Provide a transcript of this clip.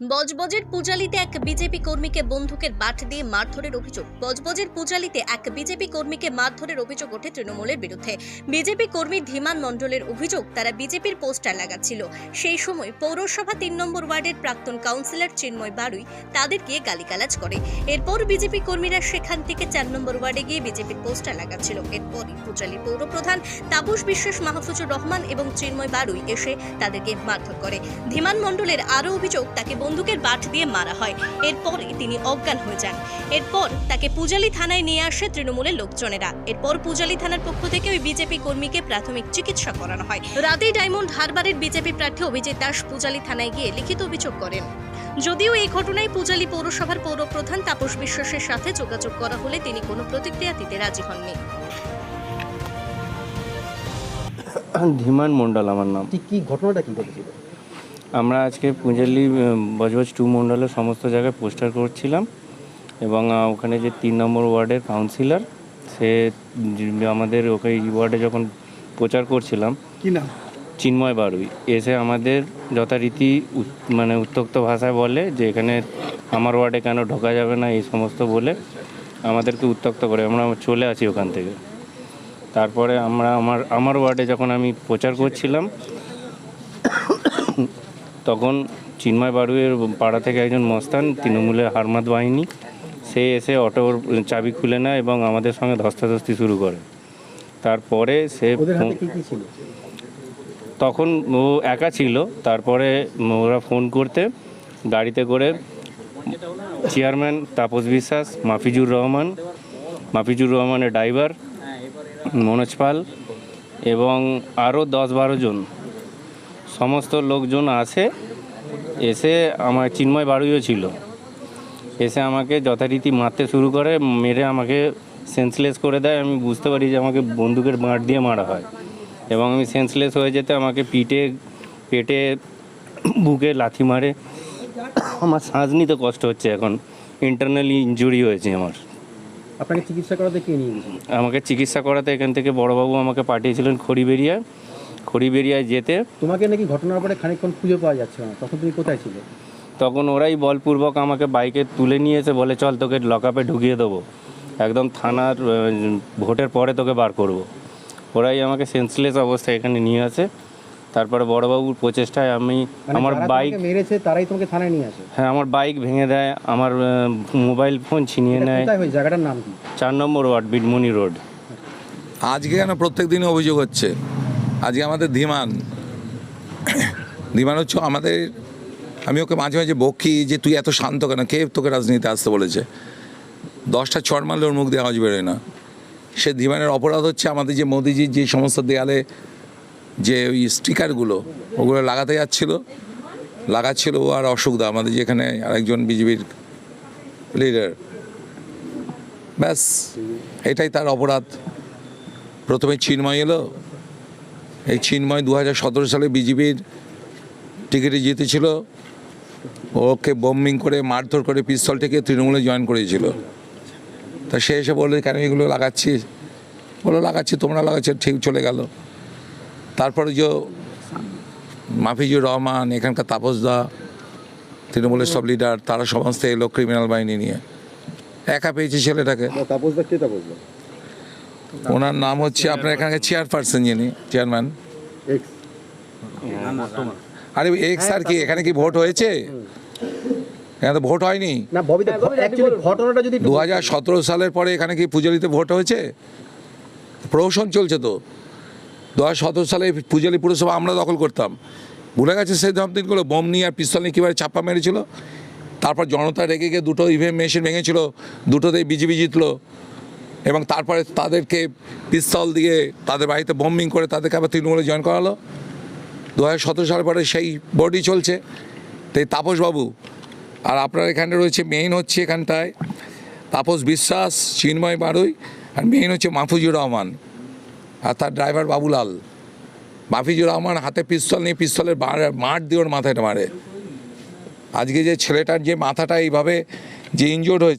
বজবজের পূজালিতে এক বিজেপি কর্মীকে বন্দুকের বাট দিয়ে মারধরের অভিযোগ। বজবজের পূজালিতে এক বিজেপি কর্মীকে মারধরের অভিযোগ ওঠে তৃণমূলের বিরুদ্ধে। বিজেপি কর্মী ধীমান মণ্ডলের অভিযোগ তারা বিজেপির পোস্টার লাগাচ্ছিল। সেই সময় পৌরসভা তিন নম্বর ওয়ার্ডের প্রাক্তন কাউন্সিলর চিন্ময় বারুই তাদের গিয়ে গালিগালাজ করে। এরপর বিজেপি কর্মীরা সেখান থেকে চার নম্বর ওয়ার্ডে গিয়ে বিজেপির পোস্টার লাগাচ্ছিল। এরপরই পূজালি পৌরপ্রধান তাপস বিশ্বাস, মাহফুজুর রহমান এবং চিন্ময় বারুই এসে তাদেরকে মারধর করে। ধীমান মণ্ডলের আরও অভিযোগ, তাকে বন্দুকের বাট দিয়ে মারা হয়। এরপরে তিনি অজ্ঞান হয়ে যান। এরপর তাকে পূজালি থানায় নিয়ে আসে তৃণমূলের লোকজনেরা। এরপর পূজালি থানার পক্ষ থেকে ওই বিজেপি কর্মীকে প্রাথমিক চিকিৎসা করানো হয়। রাতেই ডায়মন্ড হারবারের বিজেপি প্রার্থী অভিজিৎ দাস পূজালি থানায় গিয়ে লিখিত অভিযোগ করেন। যদিও এই ঘটনায় পূজালি পৌরসভার পৌরপ্রধান তাপস বিশ্বাসের সাথে যোগাযোগ করা হলে তিনি কোনো প্রতিক্রিয়া দিতে রাজি হননি। ধীমান মন্ডল আমার নাম। কি ঘটনাটা কি ঘটেছিল? আমরা আজকে পূজালি বজবজ টু মণ্ডলের সমস্ত জায়গায় পোস্টার করছিলাম এবং ওখানে যে তিন নম্বর ওয়ার্ডের কাউন্সিলর সে আমাদের ওকে এই ওয়ার্ডে যখন প্রচার করছিলাম কি নাম? চিন্ময় বারুই। এসে আমাদের যথারীতি মানে উত্তক্ত ভাষায় বলে যে এখানে আমার ওয়ার্ডে কেন ঢোকা যাবে না? এই সমস্ত বলে আমাদেরকে উত্তক্ত করে আমরা চলে আসি ওখান থেকে। তারপরে আমরা আমার আমার ওয়ার্ডে যখন আমি প্রচার করছিলাম তখন চিন্ময় বারুয়ের পাড়া থেকে একজন মস্তান তৃণমূলের হারমাত বাহিনী সে এসে অটোর চাবি খুলে নেয় এবং আমাদের সঙ্গে ধস্তাধস্তি শুরু করে। তারপরে সে তখন ও একা ছিল। তারপরে ওরা ফোন করতে গাড়িতে করে চেয়ারম্যান তাপস বিশ্বাস মাফিজুর রহমান মাফিজুর রহমানের ড্রাইভার মনোজ পাল এবং আরও দশ বারো জন সমস্ত লোকজন আসে এসে আমার চিন্ময় বাড়িও ছিল। এসে আমাকে যথারীতি মারতে শুরু করে মেরে আমাকে সেন্সলেস করে দেয়। আমি বুঝতে পারি যে আমাকে বন্দুকের বাঁট দিয়ে মারা হয়। এবং আমি সেন্সলেস হয়ে যেতে আমাকে পিঠে পেটে বুকে লাথি মারে। আমার শ্বাস নিতে কষ্ট হচ্ছে এখন। ইন্টারনালি ইনজুরি হয়েছে আমার। আপনাকে চিকিৎসা করাতে কে নিয়ে গেছিল? আমাকে চিকিৎসা করাতে এখান থেকে বড়বাবু আমাকে পাঠিয়েছিলেন খড়ি খড়িবেরিয়ায় খড়িবেরিয়ায় যেতে। তোমাকে নাকি ঘটনার পরে খানিকক্ষণ খুঁজে পাওয়া যাচ্ছে না। তখন তুমি কোথায় ছিলে? তখন ওরাই বলপূর্বক আমাকে বাইকে তুলে নিয়ে এসে বলে চল তোকে লকআপে ঢুকিয়ে দেবো। একদম থানার ভোটের পরে তোকে বার করব। ওরাই আমাকে সেন্সলেস অবস্থায় এখানে নিয়ে আসে। তারপরে বড়বাবুর প্রচেষ্টায় আমি মানে আমার বাইক মেরেছে তারাই তোমাকে থানায় নিয়ে আসে? হ্যাঁ আমার বাইক ভেঙে দেয় আমার মোবাইল ফোন ছিনিয়ে নেয়। জায়গাটার নাম কি? চার নম্বর ওয়ার্ড বিডমনি রোড। আজকে কেন প্রত্যেক দিনে অভিযোগ হচ্ছে। আজকে আমাদের ধীমান। ধীমান হচ্ছে আমাদের, আমি ওকে মাঝে মাঝে বকি যে তুই এত শান্ত কেন? কে তোকে রাজনীতিতে আসতে বলেছে? দশটা চড় মারলে ওর মুখ দিয়ে আওয়াজ বেরোয় না। সে ধীমানের অপরাধ হচ্ছে আমাদের যে মোদিজির যে সমস্ত দেয়ালে যে ওই স্টিকারগুলো, ওগুলো লাগাতে যাচ্ছিল। লাগাচ্ছিল ও আর অসুখদা আমাদের যেখানে আরেকজন বিজেপির লিডার ব্যাস, এটাই তার অপরাধ। প্রথমে চিন্ময় এলো এই চিন্ময় দু হাজার সতেরো সালে বিজেপির টিকিটে জিতেছিল। ওকে বম্বিং করে, মারধর করে পিস্তল থেকে তৃণমূলে জয়েন করেছিল। তা সে এসে বলল, কেন এগুলো লাগাচ্ছিস? বলো লাগাচ্ছি, তোমরা লাগাচ্ছ, ঠিক চলে গেল। তারপরে যে মাফিজুর রহমান, এখানকার তাপসদা তৃণমূলের সব লিডার তারা সমস্ত এলো ক্রিমিনাল বাহিনী নিয়ে। একা পেয়েছে ছেলেটাকে। তাপসদা কে তাপসদা ওনার নাম হচ্ছে আপনার এখানে চেয়ারপারসন যিনি চেয়ারম্যান এক্স আরে এক্স আর কি এখানে কি ভোট হয়েছে? এখানে তো ভোট হয়নি। ঘটনাটা যদি দু হাজার সতেরো সালের পরে এখানে কি পূজালিতে ভোট হয়েছে? প্রহসন চলছে তো। দু হাজার সতেরো সালে পূজালি পুরসভা আমরা দখল করতাম। ভুলে গেছে সেই দিনগুলো বোম নিয়ে আর পিস্তল নিয়ে কীভাবে চাপ্পা মেরেছিল? তারপর জনতা রেগে গিয়ে দুটো ইভিএম মেশিন ভেঙেছিল দুটোতেই বিজেপি জিতলো। এবং তারপরে তাদেরকে পিস্তল দিয়ে তাদের বাড়িতে বম্বিং করে তাদেরকে আবার তৃণমূলে জয়েন করালো। দু হাজার সতেরো পরে সেই বডি চলছে। তাই তাপসবাবু, আর আপনার এখানে রয়েছে মেইন হচ্ছে এখানটায় তাপস বিশ্বাস, চিন্ময় বারুই, আর মেইন হচ্ছে মাহফুজুর রহমান, আর তার ড্রাইভার বাবুলাল। মাহফিজুর রহমান হাতে পিস্তল নিয়ে পিস্তলের মার দিয়ে ওর মাথাটা মারে। আজকে যে ছেলেটার যে মাথাটা এইভাবে যে ইনজোর্ড হয়েছে